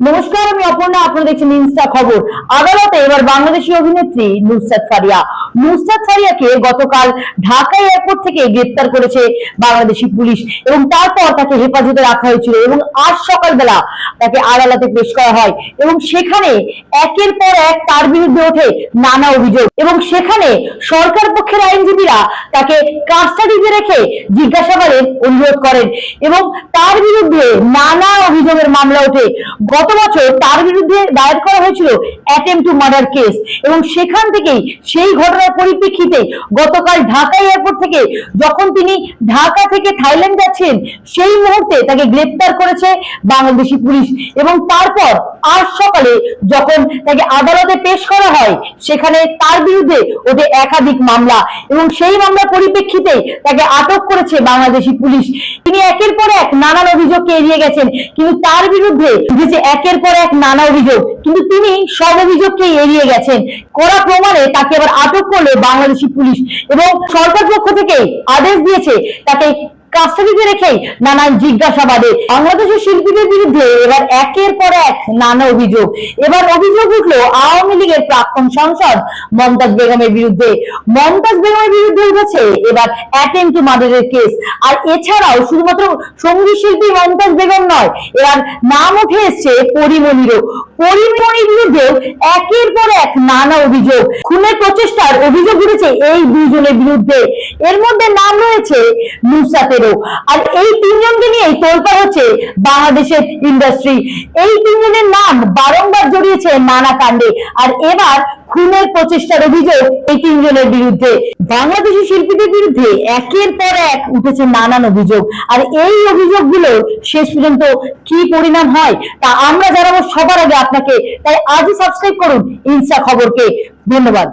নমস্কার আমি অপর্ণা আপনারা দেখছেন ইনস্টা খবর। আদালতে এবার বাংলাদেশি অভিনেত্রী নুসরাত ফারিয়া। নুসরাত ফারিয়াকে গতকাল ঢাকা এয়ারপোর্ট থেকে গ্রেপ্তার করেছে বাংলাদেশি পুলিশ এবং তারপর তাকে হেফাজতে রাখা হয়েছিল এবং আজ সকালবেলা তাকে আদালতে পেশ করা হয় এবং সেখানে একের পর এক তার বিরুদ্ধে ওঠে নানা অভিযোগ এবং সেখানে সরকার পক্ষের আইনজীবীরা তাকে কাস্টাডিতে রেখে জিজ্ঞাসাবাদের অনুরোধ করেন এবং তার বিরুদ্ধে নানা অভিযোগের মামলা ওঠে। গত বছর তার বিরুদ্ধে দায়ের করা হয়েছিল অ্যাটেম্প টু মার্ডার কেস এবং সেখান থেকেই সেই ঘটনার পরিপ্রেক্ষিতে গতকাল ঢাকা এয়ারপোর্ট থেকে যখন তিনি ঢাকা থেকে থাইল্যান্ড যাচ্ছেন, সেই মুহূর্তে তাকে গ্রেপ্তার করেছে বাংলাদেশি পুলিশ। এবং তারপর আজ সকালে যখন তাকে আদালতে পেশ করা হয়, সেখানে তার বিরুদ্ধে ওদের একাধিক মামলা। এবং সেই মামলার পরিপ্রেক্ষিতে তাকে আটক করেছে বাংলাদেশি পুলিশ। তিনি একের পর এক নানান অভিযোগকে এড়িয়ে গেছেন, কিন্তু তার বিরুদ্ধে একের পর এক নানা অভিযোগ। কিন্তু তিনি সব অভিযোগকে এড়িয়ে গেছেন। কড়া প্রমাণে তাকে আবার আটক করল বাংলাদেশি পুলিশ এবং সরকার পক্ষ থেকে আদেশ দিয়েছে তাকে কাস্টাডিতে রেখেই নানান জিজ্ঞাসাবাদে। বাংলাদেশের শিল্পীদের বিরুদ্ধে এবার একের পর এক নানা অভিযোগ। এবার অভিযোগ উঠল আওয়ামী লীগের প্রাক্তন সাংসদ মমতাজ বেগমের বিরুদ্ধে। মমতাজ বেগমের বিরুদ্ধে উঠেছে এবার অ্যাটেম্প টু মার্ডারের কেস আর এছাড়াও শুধুমাত্র সংগীত শিল্পী মমতাজ বেগম নয়, এবার নাম উঠে এসছে পরিমণিরও একের পর এক নানা অভিযোগ। খুনের প্রচেষ্টার অভিযোগ উঠেছে এই দুইজনের বিরুদ্ধে। এর মধ্যে নাম রয়েছে নুসরাতেরও আর এই তিনজনকে নিয়েই তোলপা হচ্ছে বাংলাদেশের ইন্ডাস্ট্রি এই তিনজনের নাম বারংবার জড়িয়েছে নানা কাণ্ডে। আর এবার খুনের প্রচেষ্টার অভিযোগ এই তিনজনের বিরুদ্ধে। বাংলাদেশি শিল্পীদের বিরুদ্ধে একের পর এক উঠেছে নানান অভিযোগ। আর এই অভিযোগগুলো শেষ পর্যন্ত কি পরিণাম হয় তা আমরা জানাব সবার আগে আপনাকে। তাই আজই সাবস্ক্রাইব করুন ইনস্টা খবরকে। ধন্যবাদ।